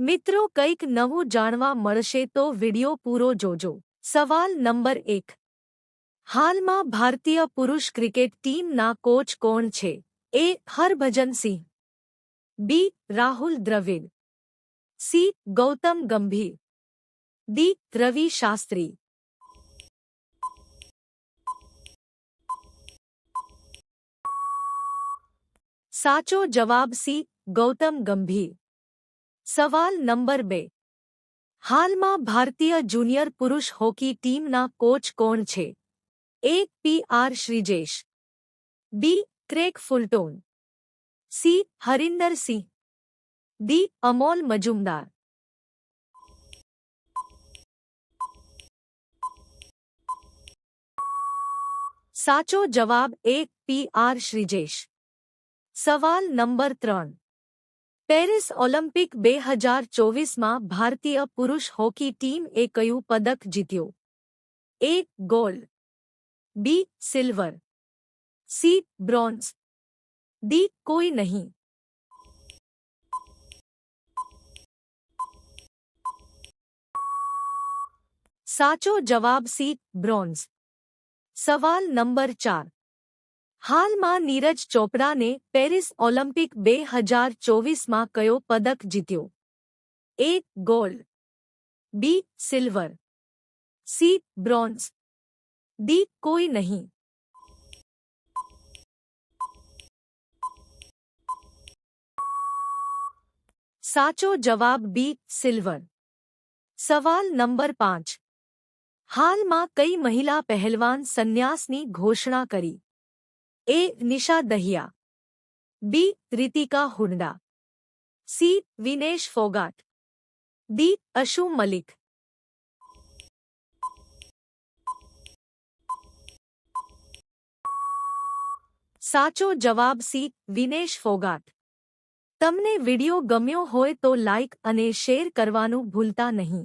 મિત્રો કંઈક નવું જાણવા મળશે તો વિડિયો પૂરો જોજો સવાલ નંબર એક હાલમાં ભારતીય પુરુષ ક્રિકેટ ટીમના કોચ કોણ છે A Harbhajan Singh B Rahul Dravid C Gautam Gambhir D Ravi Shastri સાચો જવાબ સી ગૌતમ ગંભીર સવાલ નંબર બે હાલમાં ભારતીય જુનિયર પુરુષ હોકી ટીમના કોચ કોણ છે A P R Sreejesh B Craig Fulton C Harendra Singh D Amol Muzumdar સાચો જવાબ એ પી આર શ્રીજેશ સવાલ નંબર ત્રણ પેરિસ ઓલિમ્પિક બે હજાર ચોવીસમાં ભારતીય પુરુષ હોકી ટીમ એ કયું પદક જીત્યું A gold B silver C bronze D કોઈ નહીં સાચો જવાબ સી બ્રોન્ઝ સવાલ નંબર ચાર હાલમાં નીરજ ચોપડાને પેરિસ ઓલિમ્પિક બે હજાર ચોવીસમાં કયો પદક જીત્યો A gold B silver C bronze D કોઈ નહીં સાચો જવાબ બી સિલ્વર સવાલ નંબર પાંચ હાલમાં કઈ મહિલા પહેલવાન સંન્યાસની ઘોષણા કરી A Nisha Dahiya B Ritika Hooda C Vinesh Phogat D Anshu Malik સાચો જવાબ સી વિનેશ ફોગાટ તમને વિડિયો ગમ્યો હોય તો લાઇક અને શેર કરવાનું ભૂલતા નહીં